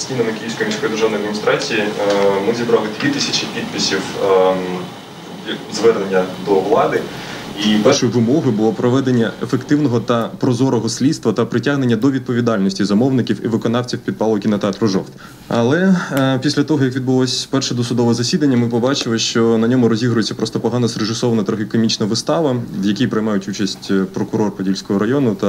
стінами Київської міської державної адміністрації е, ми зібрали дві тисячі підписів ем, звернення до влади. І першою вимогою було проведення ефективного та прозорого слідства та притягнення до відповідальності замовників і виконавців підпалу кінотеатру жовт. Але е, після того, як відбулось перше досудове засідання, ми побачили, що на ньому розігрується просто погано срежисована трагікомічна вистава, в якій приймають участь е, прокурор Подільського району та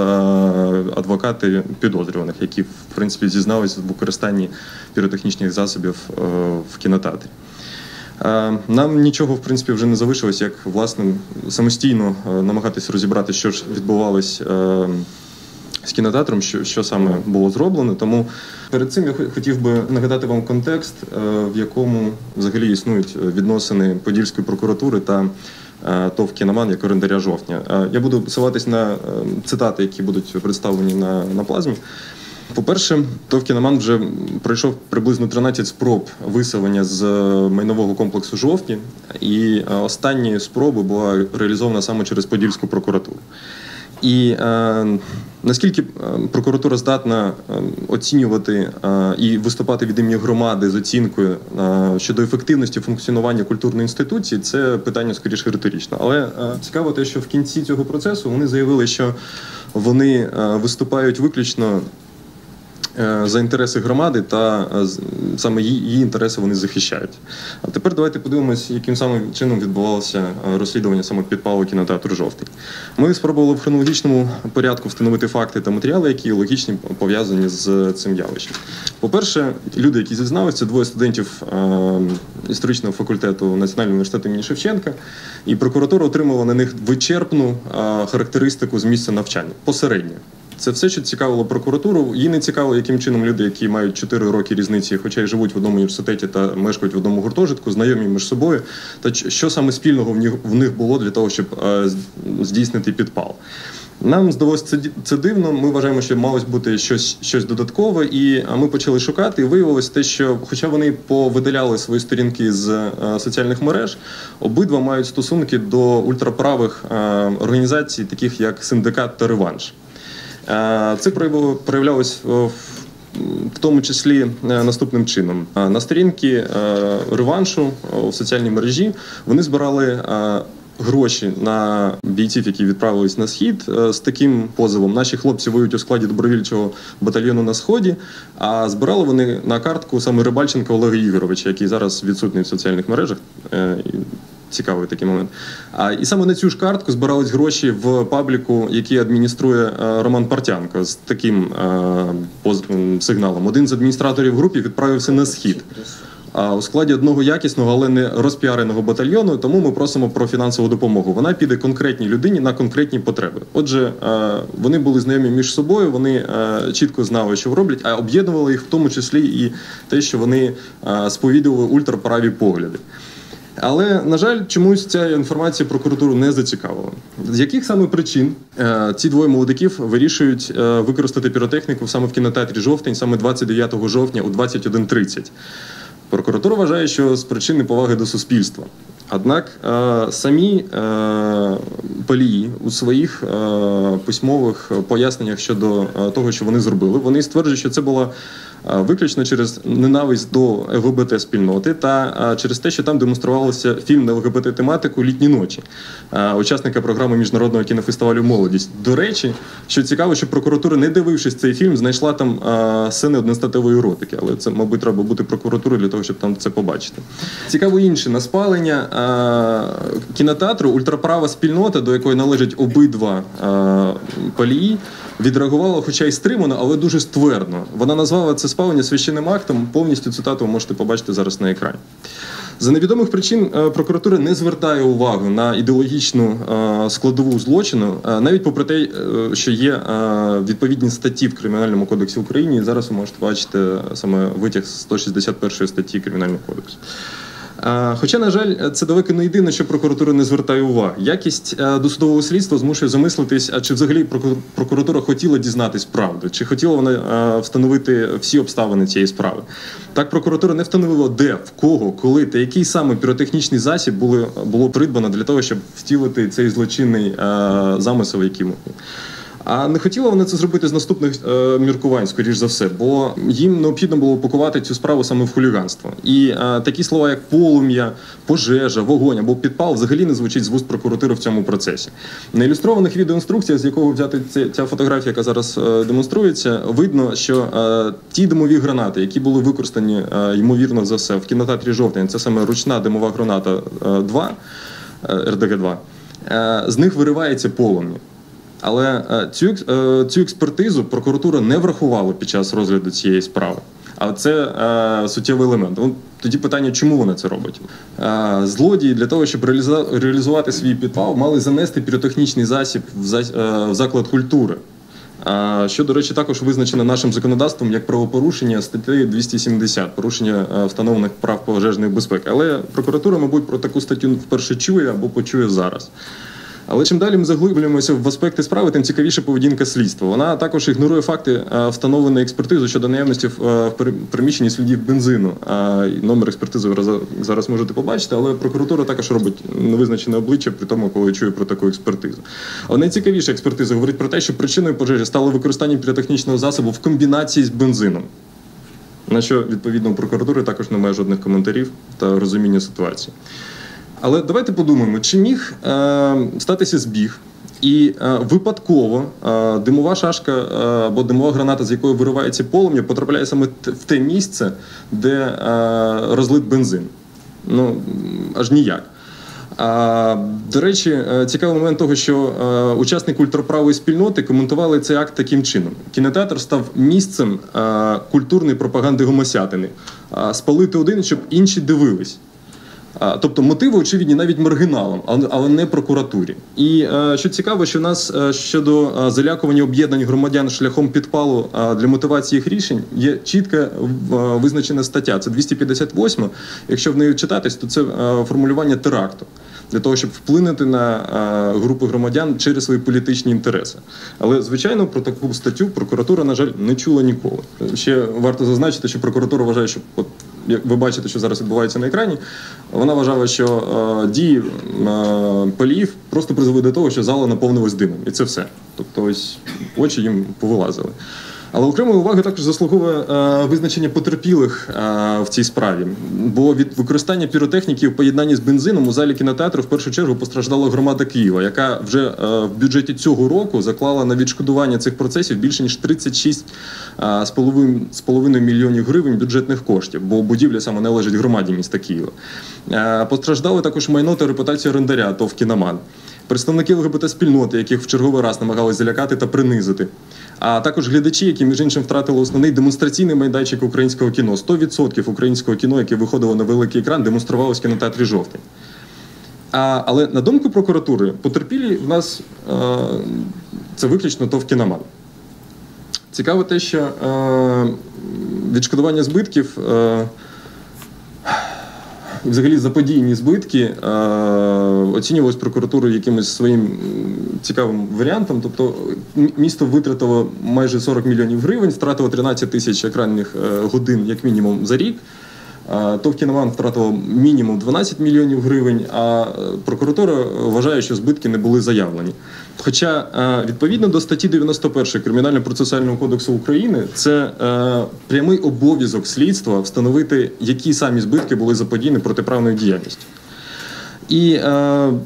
адвокати підозрюваних, які в принципі зізналися в використанні піротехнічних засобів е, в кінотеатрі. Е, Нам нічого в принципі вже не залишилось, як власне самостійно е, намагатись розібрати, що ж відбувалось е, з кінотеатром, що, що саме було зроблено. Тому перед цим я хотів би нагадати вам контекст, в якому взагалі існують відносини Подільської прокуратури та ТОВ «Кіноман» як орендаря жовтня. Я буду посилатись на цитати, які будуть представлені на, на плазмі. По-перше, ТОВ «Кіноман» вже пройшов приблизно 13 спроб виселення з е, майнового комплексу жовтні, і е, останні спроби була реалізована саме через Подільську прокуратуру. І е, наскільки е, прокуратура здатна оцінювати е, і виступати від імені громади з оцінкою е, щодо ефективності функціонування культурної інституції, це питання скоріше риторичне. Але е, цікаво те, що в кінці цього процесу вони заявили, що вони виступають виключно за інтереси громади та е, саме її, інтереси вони захищають. А тепер давайте подивимось, яким самим чином відбувалося е, розслідування саме підпалу кінотеатру жовтий. Ми спробували в хронологічному порядку встановити факти та матеріали, які логічні пов'язані з цим явищем. По-перше, люди, які зізналися, двоє студентів е, історичного факультету Національного університету імені Шевченка, і прокуратура отримала на них вичерпну е, характеристику з місця навчання посередньо. Це все, що цікавило прокуратуру. Їй не цікаво, яким чином люди, які мають 4 роки різниці, хоча й живуть в одному університеті та мешкають в одному гуртожитку, знайомі між собою. Та що саме спільного в них, в них було для того, щоб е, здійснити підпал. Нам здалося це, це дивно. Ми вважаємо, що малось бути щось, щось додаткове, і ми почали шукати. І виявилось те, що, хоча вони повидаляли свої сторінки з е, соціальних мереж, обидва мають стосунки до ультраправих е, організацій, таких як синдикат та реванш. Е, Це проявлялось в в тому числі е, наступним чином. Е, На сторінки реваншу у соціальній мережі вони збирали гроші на бійців, які відправились на схід з таким позовом. Наші хлопці воюють у складі добровільчого батальйону на сході. А збирали вони на картку саме Рибальченка Олега Ігоровича, який зараз відсутній в соціальних мережах. Цікавий такий момент. А і саме на цю ж картку збирались гроші в пабліку, який адмініструє е, Роман Партянко з таким е, поз- сигналом. Один з адміністраторів групи відправився на схід. А у складі одного якісного, але не розпіареного батальйону, тому ми просимо про фінансову допомогу. Вона піде конкретній людині на конкретні потреби. Отже, е, вони були знайомі між собою, вони чітко знали, що роблять, а об'єднували їх в тому числі і те, що вони сповідували ультраправі погляди. Але на жаль, чомусь ця інформація прокуратуру не зацікавила. З яких саме причин е, ці двоє молодиків вирішують е, використати піротехніку саме в кінотеатрі жовтень, саме 29 жовтня у 21.30? Прокуратура вважає, що з причин неповаги до суспільства. Однак е, самі е, полії у своїх е, письмових поясненнях щодо е, того, що вони зробили, вони стверджують, що це було е, виключно через ненависть до ЛГБТ спільноти та е, через те, що там демонструвався фільм на ЛГБТ тематику Літні ночі учасника програми міжнародного кінофестивалю Молодість. До речі, що цікаво, що прокуратура, не дивившись цей фільм, знайшла там сцени одностатевої еротики, але це, мабуть, треба бути прокуратурою для того, щоб там це побачити. Цікаво інше на спалення е, кінотеатру ультраправа спільнота, до якої належать обидва е, полії, відреагувала, хоча й стримано, але дуже ствердно. Вона назвала це спалення священним актом. Повністю цитату ви можете побачити зараз на екрані. За невідомих причин е, прокуратура не звертає увагу на ідеологічну е, складову злочину, е, навіть попри те, е, що є е, відповідні статті в Кримінальному кодексі України. І зараз ви можете бачити е, саме витяг з 161 статті Кримінального кодексу. Е, Хоча, на жаль, це далеко не єдине, що прокуратура не звертає уваги. Якість е, досудового слідства змушує замислитись, а чи взагалі прокуратура хотіла дізнатись правду, чи хотіла вона е, встановити всі обставини цієї справи. Так, прокуратура не встановила, де, в кого, коли та який саме піротехнічний засіб були, було придбано для того, щоб втілити цей злочинний замисел, який ми. А не хотіла вона це зробити з наступних е, міркувань, скоріш за все, бо їм необхідно було пакувати цю справу саме в хуліганство. І е, такі слова, як полум'я, пожежа, вогонь або підпал, взагалі не звучить з вуст прокуратури в цьому процесі. На ілюстрованих відеоінструкціях, з якого взяти ця, ця фотографія, яка зараз е, демонструється, видно, що е, ті димові гранати, які були використані е, ймовірно за все в кінотеатрі жовтень, це саме ручна димова граната 2 РДГ 2 е, з них виривається полум'я. Але е, цю, е, цю експертизу прокуратура не врахувала під час розгляду цієї справи. А це е, суттєвий елемент. Тоді питання, чому вона це робить? Е, злодії для того, щоб реалізувати свій підпал, мали занести піротехнічний засіб в, зас- е, в заклад культури. А, Що, до речі, також визначено нашим законодавством як правопорушення статті 270, порушення е, встановлених прав пожежної безпеки. Але прокуратура, мабуть, про таку статтю вперше чує або почує зараз. Але чим далі ми заглиблюємося в аспекти справи, тим цікавіша поведінка слідства. Вона також ігнорує факти е, встановленої експертизи щодо наявності в е, в приміщенні слідів бензину. А номер експертизи ви зараз можете побачити, але прокуратура також робить невизначене обличчя при тому, коли чує про таку експертизу. Але найцікавіша експертиза говорить про те, що причиною пожежі стало використання піротехнічного засобу в комбінації з бензином. На що відповідно прокуратури також немає жодних коментарів та розуміння ситуації. Але давайте подумаємо, чи міг е, статися збіг, і е, випадково е, димова шашка е, або димова граната, з якої виривається полум'я, потрапляє саме в те місце, де е, розлит бензин. Ну аж ніяк. А, до речі, е, цікавий момент того, що е, учасники ультраправої спільноти коментували цей акт таким чином: кінотеатр став місцем е, культурної пропаганди гомосятини. А, спалити один, щоб інші дивились. А, Тобто мотиви очевидні навіть маргіналам, але- не прокуратурі. І е, що цікаво, що в нас е, щодо е, залякування об'єднань громадян шляхом підпалу для мотивації їх рішень є чітко визначена стаття. Це 258. Якщо в неї читатись, то це формулювання теракту. Для того щоб вплинути на е, групи громадян через свої політичні інтереси, але звичайно про таку статтю прокуратура, на жаль, не чула ніколи. Ще варто зазначити, що прокуратура вважає, що от як ви бачите, що зараз відбувається на екрані, вона вважала, що е, дії е, поліїв просто призвели до того, що зала наповнилась димом, і це все. Тобто, ось очі їм повилазили. Але окремої уваги також заслуговує е, визначення потерпілих е, в цій справі. Бо від використання піротехніки в поєднанні з бензином у залі кінотеатру в першу чергу постраждала громада Києва, яка вже е, в бюджеті цього року заклала на відшкодування цих процесів більше ніж 36 е, мільйонів гривень бюджетних коштів, бо будівля саме належить громаді міста Києва. Е, Постраждали також майно та репутація орендаря ТОВ «Кіноман». Представники ЛГБТ-спільноти, яких в черговий раз намагалися залякати та принизити. А також глядачі, які між іншим втратили основний демонстраційний майданчик українського кіно. 100% українського кіно, яке виходило на великий екран, демонструвалось в кінотеатрі жовтень. А, але на думку прокуратури, потерпілі в нас а, це виключно ТОВ «Кіноман». Цікаво те, що а, відшкодування збитків. Е, і взагалі заподійні збитки е, оцінювалися прокуратурою якимось своїм цікавим варіантом. Тобто місто витратило майже 40 мільйонів гривень, втратило 13 тисяч екранних е, годин як мінімум за рік. Е, ТОВ «Кіноман» втратило мінімум 12 мільйонів гривень, а е, прокуратура вважає, що збитки не були заявлені. Хоча е, відповідно до статті 91 Кримінально-процесуального кодексу України це прямий обов'язок слідства встановити, які самі збитки були заподіяні протиправною діяльністю. І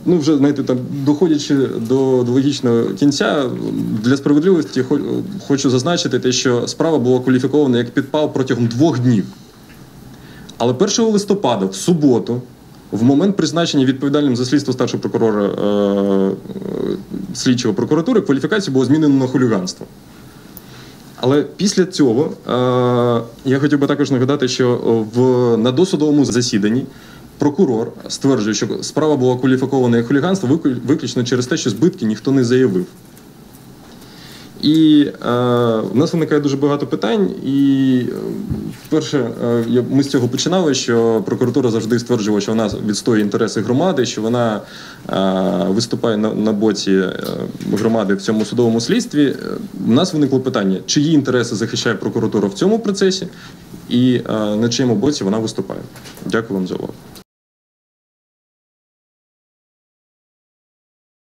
ну вже знаєте, там доходячи до, до логічного кінця, для справедливості хочу зазначити те, що справа була кваліфікована як підпал протягом двох днів. Але 1 листопада, в суботу, в момент призначення відповідальним за слідство старшого прокурора е, е, слідчого прокуратури, кваліфікацію було змінено на хуліганство. Але після цього е, я хотів би також нагадати, що в на досудовому засіданні прокурор стверджує, що справа була кваліфікована як хуліганство виключно через те, що збитки ніхто не заявив. І е, в нас виникає дуже багато питань. І е, вперше, е, ми з цього починали, що прокуратура завжди стверджувала, що вона відстоює інтереси громади, що вона виступає на, на боці громади в цьому судовому слідстві. У нас виникло питання, чиї інтереси захищає прокуратура в цьому процесі, і на чиєму боці вона виступає. Дякую вам за увагу.